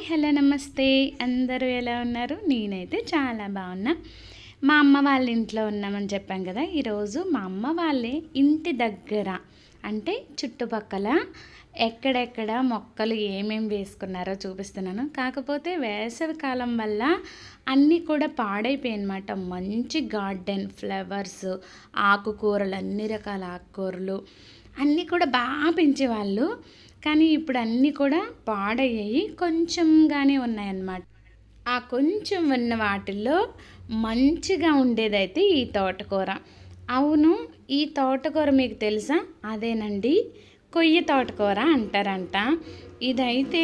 Hi hello నమస్తే. అందరూ ఎలా ఉన్నారు? నేనైతే చాలా బాగున్నా. మా అమ్మ వాళ్ళ ఇంట్లో ఉన్నామని చెప్పాం కదా ఈరోజు మా అమ్మ వాళ్ళే ఇంటి దగ్గర అంటే చుట్టుపక్కల ఎక్కడెక్కడ మొక్కలు ఏమేమి వేసుకున్నారో చూపిస్తున్నాను. కాకపోతే వేసవి కాలం వల్ల అన్నీ కూడా పాడైపోయాయి అనమాట మంచి గార్డెన్ ఫ్లవర్స్ ఆకుకూరలు అన్ని రకాల ఆకుకూరలు అన్నీ కూడా బాగా పెంచేవాళ్ళు. కానీ ఇప్పుడు అన్నీ కూడా పాడయ్యాయి కొంచెంగానే ఉన్నాయన్నమాట. ఆ కొంచెం ఉన్న వాటిల్లో మంచిగా ఉండేదైతే ఈ తోటకూర. అవును ఈ తోటకూర మీకు తెలుసా? అదేనండి కొయ్య తోటకూర అంటారంట. ఇదైతే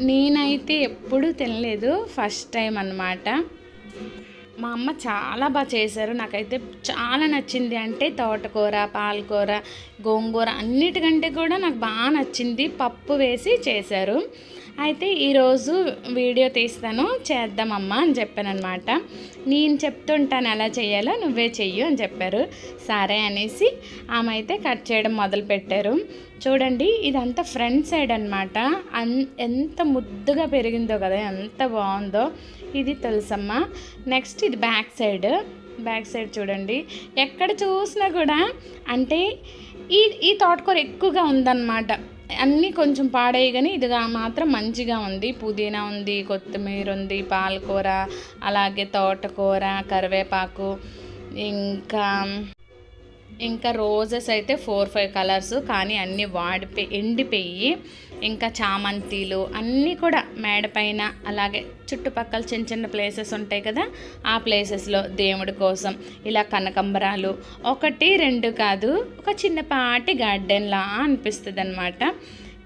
నేనైతే ఎప్పుడూ తినలేదు ఫస్ట్ టైం అన్నమాట. మా అమ్మ చాలా బాగా చేశారు. నాకైతే చాలా నచ్చింది. అంటే తోటకూర పాలకూర గోంగూర అన్నిటికంటే కూడా నాకు బాగా నచ్చింది. పప్పు వేసి చేశారు. అయితే ఈరోజు వీడియో తీస్తాను. చేద్దామమ్మా అని చెప్పాననమాట నేను చెప్తుంటాను ఎలా చేయాలో నువ్వే చెయ్యు అని చెప్పారు. సరే అనేసి ఆమె అయితే కట్ చేయడం మొదలుపెట్టారు చూడండి ఇదంతా ఫ్రంట్ సైడ్ అనమాట అన్ ఎంత ముద్దుగా పెరిగిందో కదా ఎంత బాగుందో. ఇది తెలుసమ్మా. నెక్స్ట్ ఇది బ్యాక్ సైడ్. బ్యాక్ సైడ్ చూడండి. ఎక్కడ చూసినా కూడా అంటే ఈ ఈ తోటకూర ఎక్కువగా ఉందన్నమాట. అన్నీ కొంచెం పాడేయి కానీ ఇది మాత్రం మంచిగా ఉంది. పుదీనా ఉంది కొత్తిమీర ఉంది పాలకూర అలాగే తోటకూర కరివేపాకు ఇంకా ఇంకా రోజెస్ అయితే ఫోర్ ఫైవ్ కలర్స్ కానీ అన్నీ వాడిపోయి ఎండిపోయి ఇంకా చామంతిలు అన్నీ కూడా మేడ పైన అలాగే చుట్టుపక్కల చిన్న చిన్న ప్లేసెస్ ఉంటాయి కదా ఆ ప్లేసెస్లో దేవుడి కోసం. ఇలా కనకంబరాలు ఒకటి రెండు కాదు ఒక చిన్నపాటి గార్డెన్లా అనిపిస్తుంది అనమాట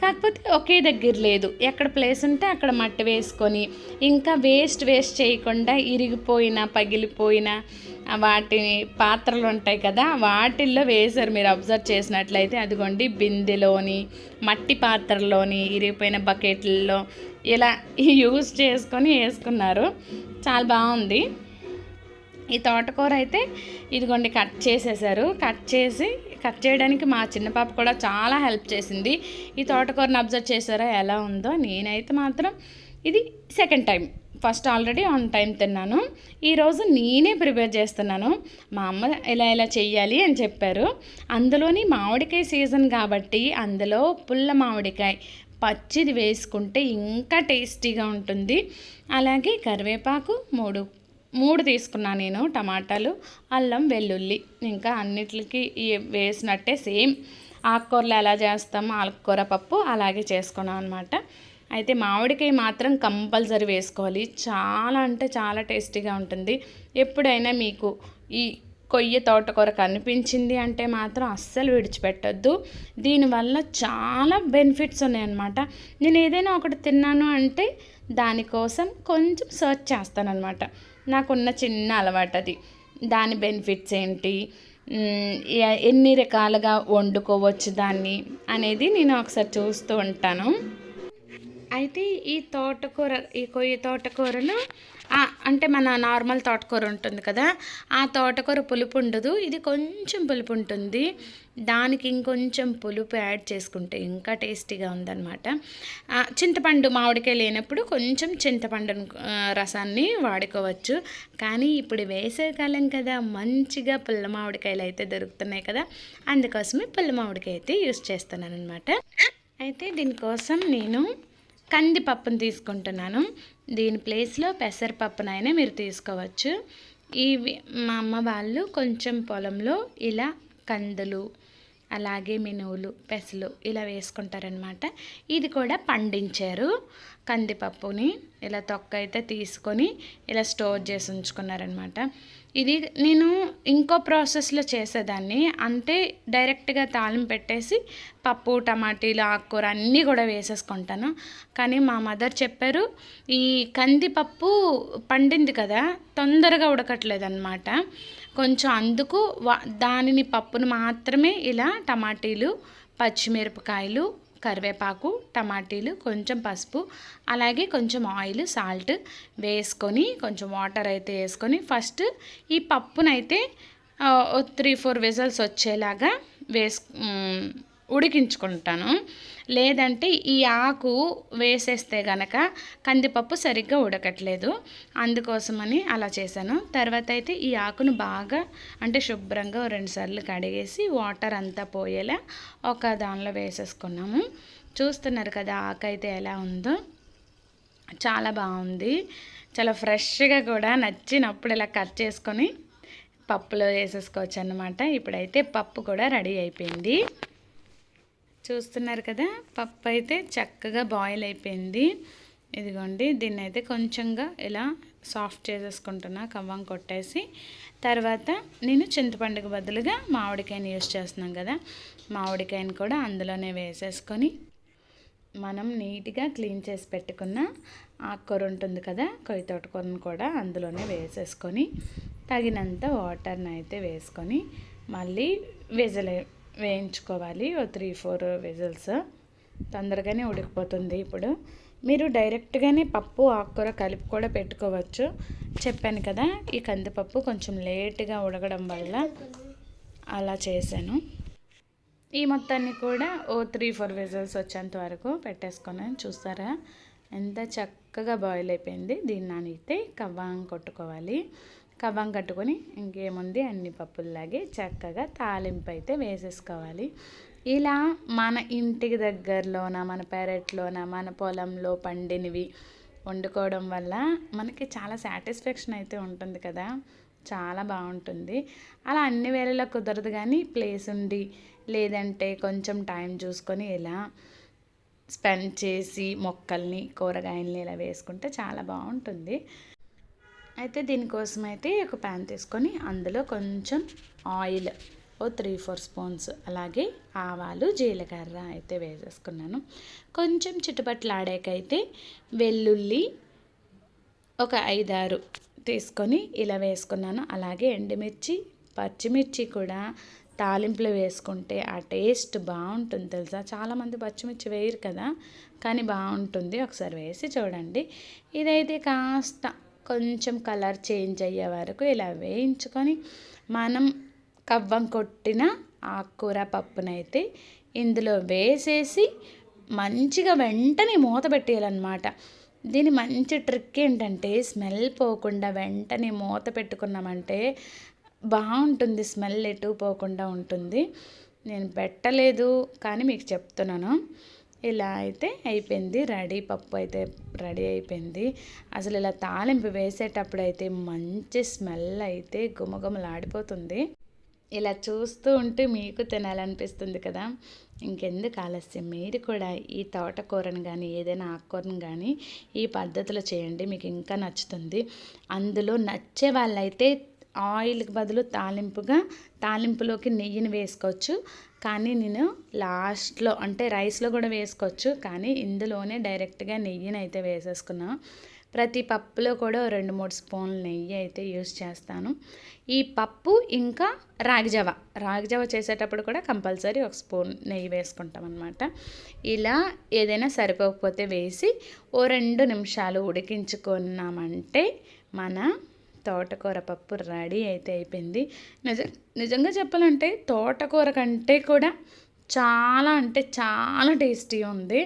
కాకపోతే ఒకే దగ్గర లేదు. ఎక్కడ ప్లేస్ ఉంటే అక్కడ మట్టి వేసుకొని ఇంకా వేస్ట్ వేస్ట్ చేయకుండా ఇరిగిపోయిన పగిలిపోయిన వాటిని పాత్రలు ఉంటాయి కదా వాటిల్లో వేశారు మీరు అబ్జర్వ్ చేసినట్లయితే. అదిగోండి బిందెలోని మట్టి పాత్రలోని ఇరిగిపోయిన బకెట్లలో ఇలా యూజ్ చేసుకొని వేసుకున్నారు. చాలా బాగుంది. ఈ తోటకూర అయితే ఇదిగోండి కట్ చేసేసారు. కట్ చేసి కట్ చేయడానికి మా చిన్న పాప కూడా చాలా హెల్ప్ చేసింది. ఈ తోటకూరని అబ్జర్వ్ చేశారా ఎలా ఉందో నేనైతే మాత్రం ఇది second time. First already on time తిన్నాను. ఈరోజు నేనే ప్రిపేర్ చేస్తున్నాను. మా అమ్మ ఇలా ఇలా చెయ్యాలి అని చెప్పారు. అందులోని మామిడికాయ సీజన్ కాబట్టి అందులో పుల్ల మామిడికాయ పచ్చిది వేసుకుంటే ఇంకా టేస్టీగా ఉంటుంది. అలాగే కరివేపాకు మూడు మూడు తీసుకున్నాను నేను టమాటాలు అల్లం వెల్లుల్లి. ఇంకా అన్నిటికి వేసినట్టే సేమ్. ఆకుకూరలు ఎలా చేస్తామో ఆకుకూర పప్పు అలాగే చేసుకున్నాం అనమాట అయితే మామిడికాయ మాత్రం కంపల్సరీ వేసుకోవాలి. చాలా అంటే చాలా టేస్టీగా ఉంటుంది. ఎప్పుడైనా మీకు ఈ కొయ్య తోటకూర కనిపించింది అంటే మాత్రం అస్సలు విడిచిపెట్టద్దు. దీనివల్ల చాలా బెనిఫిట్స్ ఉన్నాయన్నమాట. నేను ఏదైనా ఒకటి తిన్నాను అంటే దానికోసం కొంచెం సర్చ్ చేస్తానన్నమాట. నాకున్న చిన్న అలవాటు అది దాని బెనిఫిట్స్ ఏంటి? ఎన్ని రకాలుగా వండుకోవచ్చు దాన్ని అనేది నేను ఒకసారి చూస్తూ ఉంటాను. అయితే ఈ తోటకూర ఈ కొయ్య తోటకూరలో అంటే మన నార్మల్ తోటకూర ఉంటుంది కదా ఆ తోటకూర పులుపు ఉండదు. ఇది కొంచెం పులుపు ఉంటుంది. దానికి ఇంకొంచెం పులుపు యాడ్ చేసుకుంటే ఇంకా టేస్టీగా ఉందన్నమాట. చింతపండు మామిడికాయ లేనప్పుడు కొంచెం చింతపండు రసాన్ని వాడుకోవచ్చు. కానీ ఇప్పుడు వేసవికాలం కదా మంచిగా పుల్ల మామిడికాయలు అయితే దొరుకుతున్నాయి కదా అందుకోసమే పుల్ల మామిడికాయ అయితే యూస్ చేస్తున్నాను అనమాట అయితే దీనికోసం నేను కందిపప్పును తీసుకుంటున్నాను. దీని ప్లేస్లో పెసరపప్పునైనా మీరు తీసుకోవచ్చు. ఇవి మా అమ్మ వాళ్ళు కొంచెం పొలంలో ఇలా కందులు అలాగే మినువులు పెసలు ఇలా వేసుకుంటారనమాట. ఇది కూడా పండించారు. కందిపప్పుని ఇలా తొక్క అయితే తీసుకొని ఇలా స్టోర్ చేసి ఉంచుకున్నారనమాట. ఇది నేను ఇంకో ప్రాసెస్లో చేసేదాన్ని. అంటే డైరెక్ట్గా తాళం పెట్టేసి పప్పు టమాటీలు ఆకుకూర అన్నీ కూడా వేసేసుకుంటాను. కానీ మా మదర్ చెప్పారు ఈ కందిపప్పు పండింది కదా తొందరగా ఉడకట్లేదు అనమాట కొంచెం అందుకు దానిని పప్పును మాత్రమే ఇలా టమాటీలు పచ్చిమిరపకాయలు కరివేపాకు టమాటీలు కొంచెం పసుపు అలాగే కొంచెం ఆయిల్ సాల్ట్ వేసుకొని కొంచెం వాటర్ అయితే వేసుకొని ఫస్ట్ ఈ పప్పునైతే త్రీ ఫోర్ విజల్స్ వచ్చేలాగా వేసు ఉడికించుకుంటాను. లేదంటే ఈ ఆకు వేసేస్తే గనక కందిపప్పు సరిగ్గా ఉడకట్లేదు. అందుకోసమని అలా చేశాను. తర్వాత అయితే ఈ ఆకును బాగా అంటే శుభ్రంగా రెండుసార్లు కడిగేసి వాటర్ అంతా పోయేలా ఒక దానిలో వేసేసుకున్నాము. చూస్తున్నారు కదా ఆకు అయితే ఎలా ఉందో. చాలా బాగుంది. చాలా ఫ్రెష్గా కూడా నచ్చినప్పుడు ఇలా కట్ చేసుకొని పప్పులో వేసేసుకోవచ్చు అనమాట ఇప్పుడైతే పప్పు కూడా రెడీ అయిపోయింది. చూస్తున్నారు కదా పప్పు అయితే చక్కగా బాయిల్ అయిపోయింది. ఇదిగోండి దీన్ని అయితే కొంచెంగా ఇలా సాఫ్ట్ చేసేసుకుంటున్నా కవ్వం కొట్టేసి. తర్వాత నేను చింతపండుకు బదులుగా మామిడికాయని యూజ్ చేస్తున్నాం కదా మామిడికాయని కూడా అందులోనే వేసేసుకొని మనం నీట్గా క్లీన్ చేసి పెట్టుకున్న ఆకుకూర ఉంటుంది కదా కొయ్యి తోటకూరను కూడా అందులోనే వేసేసుకొని తగినంత వాటర్ని అయితే వేసుకొని మళ్ళీ విజలే వేయించుకోవాలి. ఓ త్రీ ఫోర్ విజిల్స్. తొందరగానే ఉడికిపోతుంది ఇప్పుడు. మీరు డైరెక్ట్గానే పప్పు ఆకుకూర కలిపి కూడా పెట్టుకోవచ్చు. చెప్పాను కదా ఈ కందిపప్పు కొంచెం లేట్గా ఉడకడం వల్ల అలా చేశాను. ఈ మొత్తాన్ని కూడా ఓ త్రీ ఫోర్ విజిల్స్ వచ్చేంత వరకు పెట్టేసుకున్నాను చూస్తారా? ఎంత చక్కగా బాయిల్ అయిపోయింది. దీన్ని అయితే కవ్వాం కొట్టుకోవాలి. కవ్వం కట్టుకొని ఇంకేముంది? అన్ని పప్పుల్లాగే చక్కగా తాలింపు అయితే వేసేసుకోవాలి. ఇలా మన ఇంటికి దగ్గరలోన మన పెరట్లోన మన పొలంలో పండినవి వండుకోవడం వల్ల మనకి చాలా సాటిస్ఫాక్షన్ అయితే ఉంటుంది కదా? చాలా బాగుంటుంది. అలా అన్ని వేళలో కుదరదు కానీ ప్లేస్ ఉండి లేదంటే కొంచెం టైం చూసుకొని ఇలా స్పెండ్ చేసి మొక్కల్ని కూరగాయల్ని ఇలా వేసుకుంటే చాలా బాగుంటుంది. అయితే దీనికోసం అయితే ఒక ప్యాన్ తీసుకొని అందులో కొంచెం ఆయిల్ ఓ త్రీ ఫోర్ స్పూన్స్ అలాగే ఆవాలు జీలకర్ర అయితే వేసేసుకున్నాను. కొంచెం చుట్టుపట్లాడాకైతే వెల్లుల్లి ఒక ఐదారు తీసుకొని ఇలా వేసుకున్నాను. అలాగే ఎండుమిర్చి పచ్చిమిర్చి కూడా తాలింపులు వేసుకుంటే ఆ టేస్ట్ బాగుంటుంది తెలుసా? చాలామంది పచ్చిమిర్చి వేయరు కదా కానీ బాగుంటుంది. ఒకసారి వేసి చూడండి. ఇదైతే కాస్త కొంచెం కలర్ చేంజ్ అయ్యే వరకు ఇలా వేయించుకొని మనం కవ్వం కొట్టిన ఆకుకూర పప్పునైతే ఇందులో వేసేసి మంచిగా వెంటనే మూత పెట్టేయాలన్నమాట. దీని మంచి ట్రిక్ ఏంటంటే స్మెల్ పోకుండా వెంటనే మూత పెట్టుకున్నామంటే బాగుంటుంది స్మెల్ ఎటు పోకుండా ఉంటుంది. నేను పెట్టలేదు కానీ మీకు చెప్తున్నాను. ఇలా అయితే అయిపోయింది. రెడీ పప్పు అయితే రెడీ అయిపోయింది. అసలు ఇలా తాలింపు వేసేటప్పుడు అయితే మంచి స్మెల్ అయితే గుమగుమలాడిపోతుంది. ఇలా చూస్తూ ఉంటే మీకు తినాలనిపిస్తుంది కదా. ఇంకెందుకు ఆలస్యం? మీరు కూడా ఈ తోటకూరను కానీ ఏదైనా ఆకుకూరను కానీ ఈ పద్ధతిలో చేయండి. మీకు ఇంకా నచ్చుతుంది. అందులో నచ్చే వాళ్ళైతే ఆయిల్కి బదులు తాలింపుగా తాలింపులోకి నెయ్యిని వేసుకోవచ్చు. కానీ నేను లాస్ట్లో అంటే రైస్లో కూడా వేసుకోవచ్చు. కానీ ఇందులోనే డైరెక్ట్గా నెయ్యిని అయితే వేసేసుకున్నాను ప్రతి పప్పులో కూడా రెండు మూడు స్పూన్లు నెయ్యి అయితే యూస్ చేస్తాను. ఈ పప్పు ఇంకా రాగిజావ రాగిజావ చేసేటప్పుడు కూడా కంపల్సరీ ఒక స్పూన్ నెయ్యి వేసుకుంటాం అనమాట ఇలా ఏదైనా సరిపోకపోతే వేసి ఓ రెండు నిమిషాలు ఉడికించుకున్నామంటే మన తోటకూర పప్పు రెడీ అయితే అయిపోయింది. నిజ నిజంగా చెప్పాలంటే తోటకూర కంటే కూడా చాలా అంటే చాలా టేస్టీ ఉంది.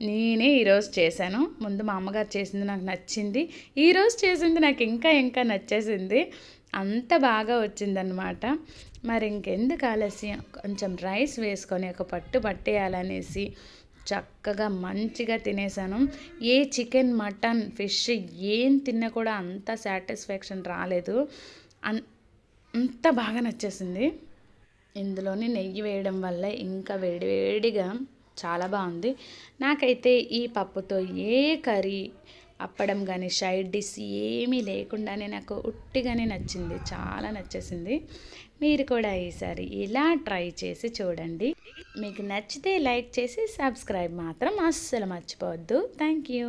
నేనే ఈరోజు చేశాను. ముందు మా అమ్మగారు చేసింది నాకు నచ్చింది. ఈరోజు చేసింది నాకు ఇంకా ఇంకా నచ్చేసింది. అంత బాగా వచ్చిందనమాట మరి ఇంకెందుకు ఆలస్యం? కొంచెం రైస్ వేసుకొని ఒక పట్టు పట్టేయాలనేసి చక్కగా మంచిగా తినేసాను ఏ చికెన్ మటన్ ఫిష్ ఏం తిన్నా కూడా అంత సాటిస్ఫాక్షన్ రాలేదు. అంత బాగా నచ్చేసింది. ఇందులోని నెయ్యి వేయడం వల్ల ఇంకా వేడివేడిగా చాలా బాగుంది. నాకైతే ఈ పప్పుతో ఏ కర్రీ అప్పడం కానీ సైడ్ డిష్ ఏమీ లేకుండానే నాకు ఉట్టిగానే నచ్చింది. చాలా నచ్చేసింది. మీరు కూడా ఈసారి ఇలా ట్రై చేసి చూడండి. మీకు నచ్చితే లైక్ చేసి సబ్స్క్రైబ్ మాత్రం అస్సలు మర్చిపోవద్దు. Thank you.